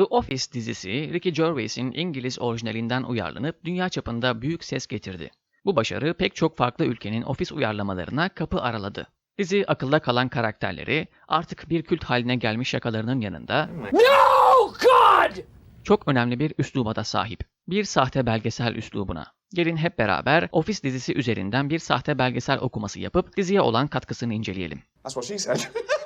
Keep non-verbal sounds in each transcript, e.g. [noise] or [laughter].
The Office dizisi Ricky Gervais'in İngiliz orijinalinden uyarlanıp dünya çapında büyük ses getirdi. Bu başarı pek çok farklı ülkenin ofis uyarlamalarına kapı araladı. Dizi akılda kalan karakterleri artık bir kült haline gelmiş şakalarının yanında No, God! çok önemli bir üsluba da sahip. Bir sahte belgesel üslubuna. Gelin hep beraber Office dizisi üzerinden bir sahte belgesel okuması yapıp diziye olan katkısını inceleyelim. That's what she said. [laughs]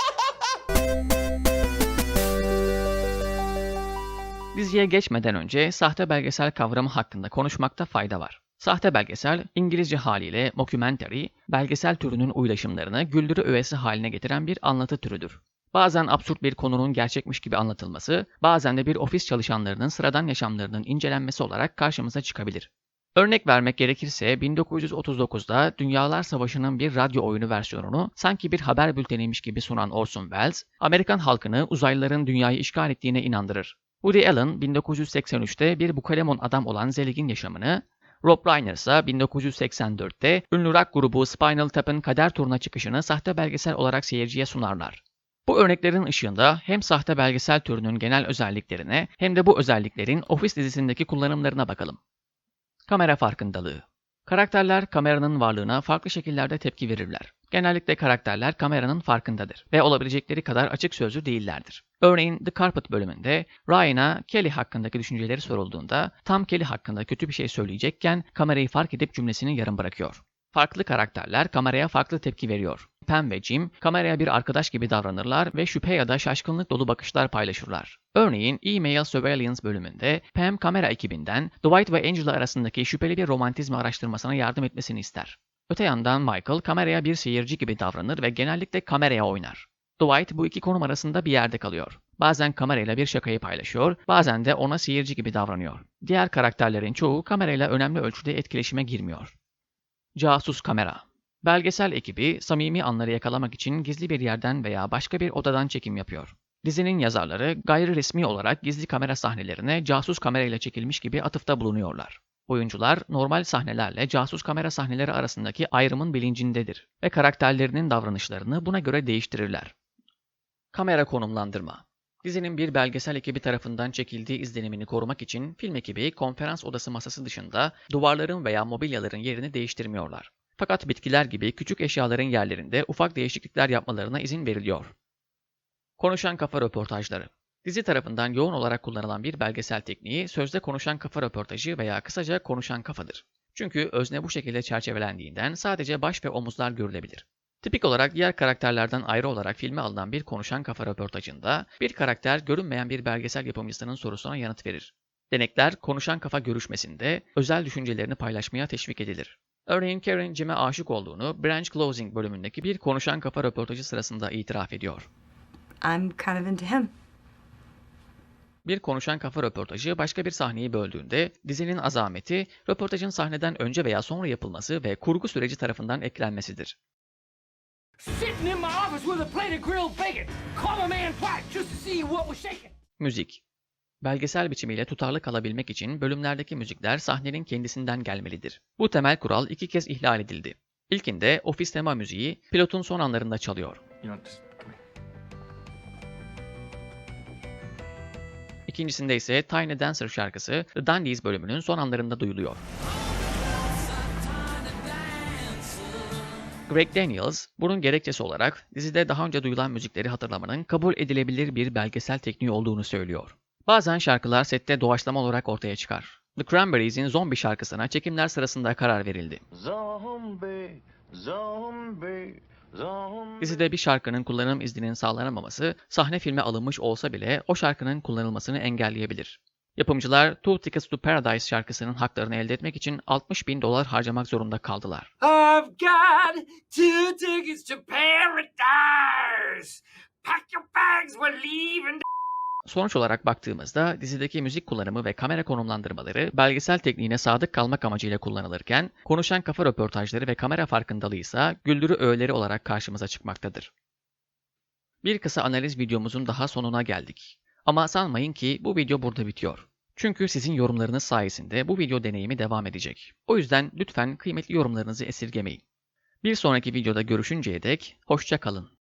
Diziye geçmeden önce sahte belgesel kavramı hakkında konuşmakta fayda var. Sahte belgesel, İngilizce haliyle mockumentary, belgesel türünün uylaşımlarını güldürü öğesi haline getiren bir anlatı türüdür. Bazen absürt bir konunun gerçekmiş gibi anlatılması, bazen de bir ofis çalışanlarının sıradan yaşamlarının incelenmesi olarak karşımıza çıkabilir. Örnek vermek gerekirse 1939'da Dünyalar Savaşı'nın bir radyo oyunu versiyonunu sanki bir haber bülteniymiş gibi sunan Orson Welles, Amerikan halkını uzaylıların dünyayı işgal ettiğine inandırır. Woody Allen 1983'te bir bukalemon adam olan Zelig'in yaşamını, Rob Reiner ise 1984'te ünlü rock grubu Spinal Tap'ın kader turuna çıkışını sahte belgesel olarak seyirciye sunarlar. Bu örneklerin ışığında hem sahte belgesel türünün genel özelliklerine hem de bu özelliklerin Office dizisindeki kullanımlarına bakalım. Kamera farkındalığı. Karakterler kameranın varlığına farklı şekillerde tepki verirler. Genellikle karakterler kameranın farkındadır ve olabilecekleri kadar açık sözlü değillerdir. Örneğin The Carpet bölümünde Ryan'a Kelly hakkındaki düşünceleri sorulduğunda tam Kelly hakkında kötü bir şey söyleyecekken kamerayı fark edip cümlesini yarım bırakıyor. Farklı karakterler kameraya farklı tepki veriyor. Pam ve Jim kameraya bir arkadaş gibi davranırlar ve şüphe ya da şaşkınlık dolu bakışlar paylaşırlar. Örneğin Email Surveillance bölümünde Pam kamera ekibinden Dwight ve Angela arasındaki şüpheli bir romantizmi araştırmasına yardım etmesini ister. Öte yandan Michael kameraya bir seyirci gibi davranır ve genellikle kameraya oynar. Dwight bu iki konum arasında bir yerde kalıyor. Bazen kamerayla bir şakayı paylaşıyor, bazen de ona seyirci gibi davranıyor. Diğer karakterlerin çoğu kamerayla önemli ölçüde etkileşime girmiyor. Casus kamera Belgesel ekibi samimi anları yakalamak için gizli bir yerden veya başka bir odadan çekim yapıyor. Dizinin yazarları gayri resmi olarak gizli kamera sahnelerine casus kamerayla çekilmiş gibi atıfta bulunuyorlar. Oyuncular normal sahnelerle casus kamera sahneleri arasındaki ayrımın bilincindedir ve karakterlerinin davranışlarını buna göre değiştirirler. Kamera konumlandırma Dizinin bir belgesel ekibi tarafından çekildiği izlenimini korumak için film ekibi konferans odası masası dışında duvarların veya mobilyaların yerini değiştirmiyorlar. Fakat bitkiler gibi küçük eşyaların yerlerinde ufak değişiklikler yapmalarına izin veriliyor. Konuşan kafa röportajları Dizi tarafından yoğun olarak kullanılan bir belgesel tekniği sözde konuşan kafa röportajı veya kısaca konuşan kafadır. Çünkü özne bu şekilde çerçevelendiğinden sadece baş ve omuzlar görülebilir. Tipik olarak diğer karakterlerden ayrı olarak filme alınan bir konuşan kafa röportajında bir karakter görünmeyen bir belgesel yapımcısının sorusuna yanıt verir. Denekler konuşan kafa görüşmesinde özel düşüncelerini paylaşmaya teşvik edilir. Örneğin Karen Jim'e aşık olduğunu Branch Closing bölümündeki bir konuşan kafa röportajı sırasında itiraf ediyor. I'm kind of into him. Bir konuşan kafa röportajı başka bir sahneyi böldüğünde dizinin azameti röportajın sahneden önce veya sonra yapılması ve kurgu süreci tarafından eklenmesidir. Sitting in my office with a plate of grilled bacon. Call a man twice just to see what was shaking. Müzik Belgesel biçimiyle tutarlı kalabilmek için bölümlerdeki müzikler sahnenin kendisinden gelmelidir. Bu temel kural iki kez ihlal edildi. İlkinde ofis tema müziği pilotun son anlarında çalıyor. İkincisinde ise Tiny Dancer şarkısı The Dandies bölümünün son anlarında duyuluyor. Greg Daniels, bunun gerekçesi olarak dizide daha önce duyulan müzikleri hatırlamanın kabul edilebilir bir belgesel tekniği olduğunu söylüyor. Bazen şarkılar sette doğaçlama olarak ortaya çıkar. The Cranberries'in Zombie şarkısına çekimler sırasında karar verildi. Zombie, zombie, zombie. Dizide bir şarkının kullanım izninin sağlanamaması, sahne filme alınmış olsa bile o şarkının kullanılmasını engelleyebilir. Yapımcılar Two Tickets to Paradise şarkısının haklarını elde etmek için 60 bin dolar harcamak zorunda kaldılar. I've got two tickets to paradise. Pack your bags, we're leaving. Sonuç olarak baktığımızda dizideki müzik kullanımı ve kamera konumlandırmaları belgesel tekniğine sadık kalmak amacıyla kullanılırken konuşan kafa röportajları ve kamera farkındalığı ise güldürü öğeleri olarak karşımıza çıkmaktadır. Bir kısa analiz videomuzun daha sonuna geldik. Ama sanmayın ki bu video burada bitiyor. Çünkü sizin yorumlarınız sayesinde bu video deneyimi devam edecek. O yüzden lütfen kıymetli yorumlarınızı esirgemeyin. Bir sonraki videoda görüşünceye dek hoşça kalın.